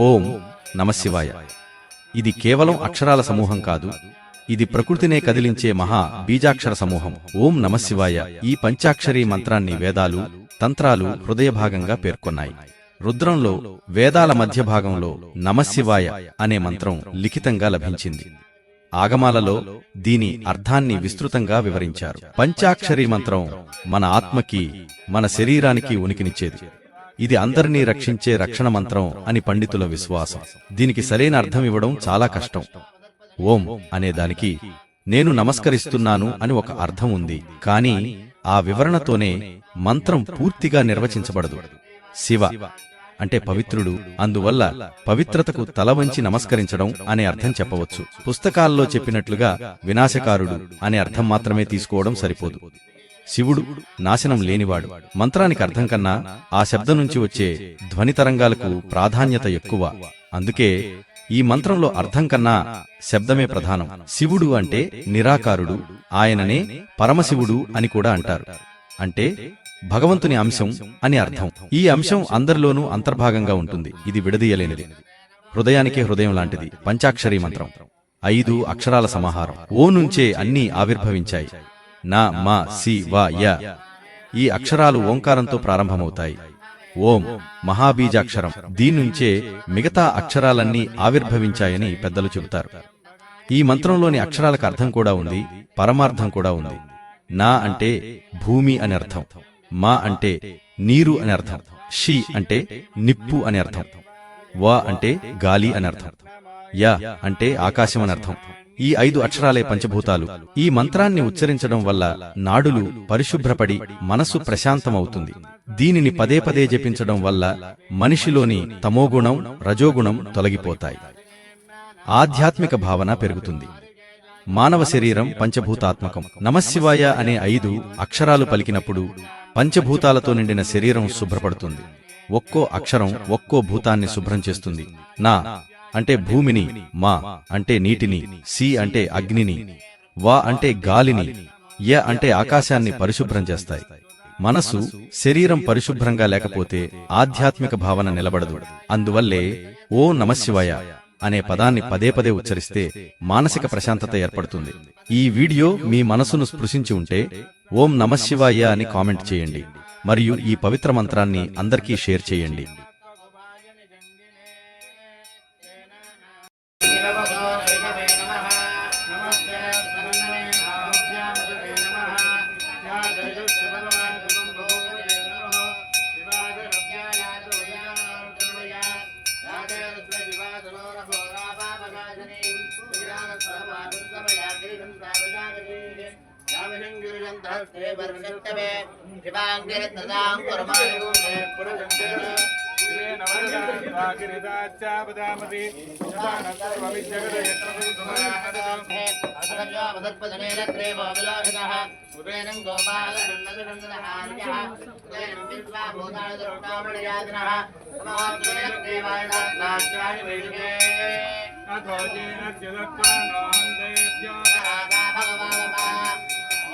ఓం నమశివాయ ఇది కేవలం అక్షరాల సమూహం కాదు ఇది ప్రకృతినే కదిలించే మహా బీజాక్షర సమూహం. ఓం నమశివాయ ఈ పంచాక్షరీ మంత్రాన్ని వేదాలు తంత్రాలు హృదయభాగంగా పేర్కొన్నాయి. రుద్రంలో వేదాల మధ్య భాగంలో నమశివాయ అనే మంత్రం లిఖితంగా లభించింది. ఆగమాలలో దీని అర్థాన్ని విస్తృతంగా వివరించారు. పంచాక్షరీ మంత్రం మన ఆత్మకి మన శరీరానికి ఉనికినిచ్చేది. ఇది అందరినీ రక్షించే రక్షణ మంత్రం అని పండితుల విశ్వాసం. దీనికి సరైన అర్థం ఇవ్వడం చాలా కష్టం. ఓం అనే దానికి నేను నమస్కరిస్తున్నాను అని ఒక అర్థం ఉంది. కానీ ఆ వివరణతోనే మంత్రం పూర్తిగా నిర్వచించబడదు. శివ అంటే పవిత్రుడు. అందువల్ల పవిత్రతకు తల వంచి నమస్కరించడం అనే అర్థం చెప్పవచ్చు. పుస్తకాల్లో చెప్పినట్లుగా వినాశకారుడు అనే అర్థం మాత్రమే తీసుకోవడం సరిపోదు. శివుడు నాశనం లేనివాడు. మంత్రానికి అర్థం కన్నా ఆ శబ్దం నుంచి వచ్చే ధ్వని తరంగాలకు ప్రాధాన్యత ఎక్కువ. అందుకే ఈ మంత్రంలో అర్థం కన్నా శబ్దమే ప్రధానం. శివుడు అంటే నిరాకారుడు. ఆయననే పరమశివుడు అని కూడా అంటారు. అంటే భగవంతుని అంశం అని అర్థం. ఈ అంశం అందరిలోనూ అంతర్భాగంగా ఉంటుంది. ఇది విడదీయలేనిది. హృదయానికే హృదయం లాంటిది. పంచాక్షరీ మంత్రం. ఐదు అక్షరాల సమాహారం. ఓ నుంచే అన్నీ ఆవిర్భవించాయి. నా మా సి వా య. ఈ అక్షరాలు ఓంకారంతో ప్రారంభమవుతాయి. ఓం మహాబీజాక్షరం. దీన్నుంచే మిగతా అక్షరాలన్నీ ఆవిర్భవించాయని పెద్దలు చెబుతారు. ఈ మంత్రంలోని అక్షరాలకు అర్థం కూడా ఉంది పరమార్థం కూడా ఉంది. నా అంటే భూమి అని అర్థం మా అంటే నీరు అని అర్థం షి అంటే నిప్పు అని అర్థం వా అంటే గాలి అని అర్థం య అంటే ఆకాశం అని అర్థం ఈ ఐదు అక్షరాలే పంచభూతాలు. ఈ మంత్రాన్ని ఉచ్చరించడం వల్ల నాడులు పరిశుభ్రపడి మనసు ప్రశాంతమవుతుంది. దీనిని పదే పదే జపించడం వల్ల మనిషిలోని తమోగుణం రజోగుణం తొలగిపోతాయి. ఆధ్యాత్మిక భావన పెరుగుతుంది. మానవ శరీరం పంచభూతాత్మకం. నమశివాయ అనే ఐదు అక్షరాలు పలికినప్పుడు పంచభూతాలతో నిండిన శరీరం శుభ్రపడుతుంది. ఒక్కో అక్షరం ఒక్కో భూతాన్ని శుభ్రం చేస్తుంది. నా అంటే భూమిని మా అంటే నీటిని సి అంటే అగ్నిని వా అంటే గాలిని య అంటే ఆకాశాన్ని పరిశుభ్రం చేస్తాయి. మనసు శరీరం పరిశుభ్రంగా లేకపోతే ఆధ్యాత్మిక భావన నిలబడదు. అందువల్లే ఓ నమశివాయ అనే పదాన్ని పదే పదే ఉచ్చరిస్తే మానసిక ప్రశాంతత ఏర్పడుతుంది. ఈ వీడియో మీ మనసును స్పృశించి ఉంటే ఓం నమశివాయ అని కామెంట్ చేయండి. మరియు ఈ పవిత్ర మంత్రాన్ని అందరికీ షేర్ చేయండి. నమస్తే అశ్వాయుధాయ నాదదాయ దుండవే ఉభాభ్యాముదతే నమో బాహుభ్యాం తవ జన్మనే పరిజయదృంగరో వేదస్తాన్నురక్తవిశ్వరः అథో నైషుదిత్రమానే ఆత్మన్నిదేహినో శంభవే నమః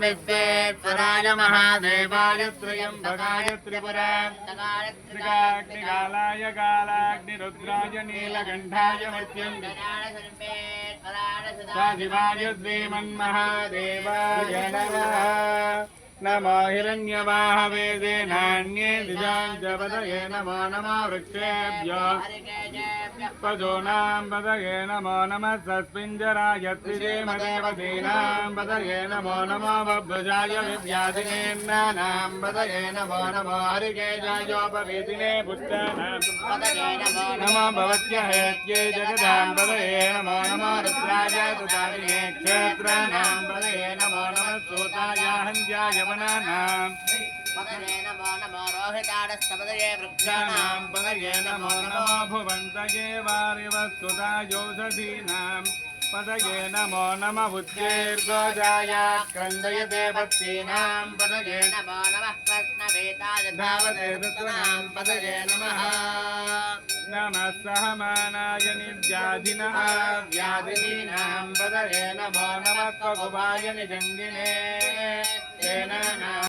విశ్వేశ్వరాయ మహాదేవాయ త్రయంబకాయ త్రిపురాంతకాయ త్రికాగ్నికాలాయ కాలాగ్నిరుద్రాయ నీలకంఠాయ మృత్యం శివాయ శ్రీమన్మహాదేవాయ నమః నమో హిరణ్యవాహవేదే నాణ్యే దిజాంజపదయే నమో నమో వృక్షేభ్యో पशूनां पदये नमो नमः सस्मिञ्जराय श्रीमदेवतीनां पदये नमो नमो बभ्रुजाय विद्याधिनेन्नानां पदये नमो नमो हरिकेशायोपवीतिने पुत्राणां पदये नमो नमो भवत्य हेत्ये जगदां पदये नमो नमो रुद्राय सुतारिणे क्षेत्राणां पदये नमो नमः सूताय हन्त्याय वनानां पदये नमो नमो रोहिताडस्तपदये वृक्षाणां वृक्षाणां पदये नमो नमो भुवन्तये वारिवस्तुतायोषधीनां पदये नमो नम बुद्धेर्गोजाय क्रन्दयते भक्तीनां पदये नमो नमः कृष्णवेदाय धावते ऋतूनां पदये नमः नमः सहमानाय निव्याधिनः व्याधिनीनां पदये नमो नमः ककुभाय निजङ्गिने तेनानां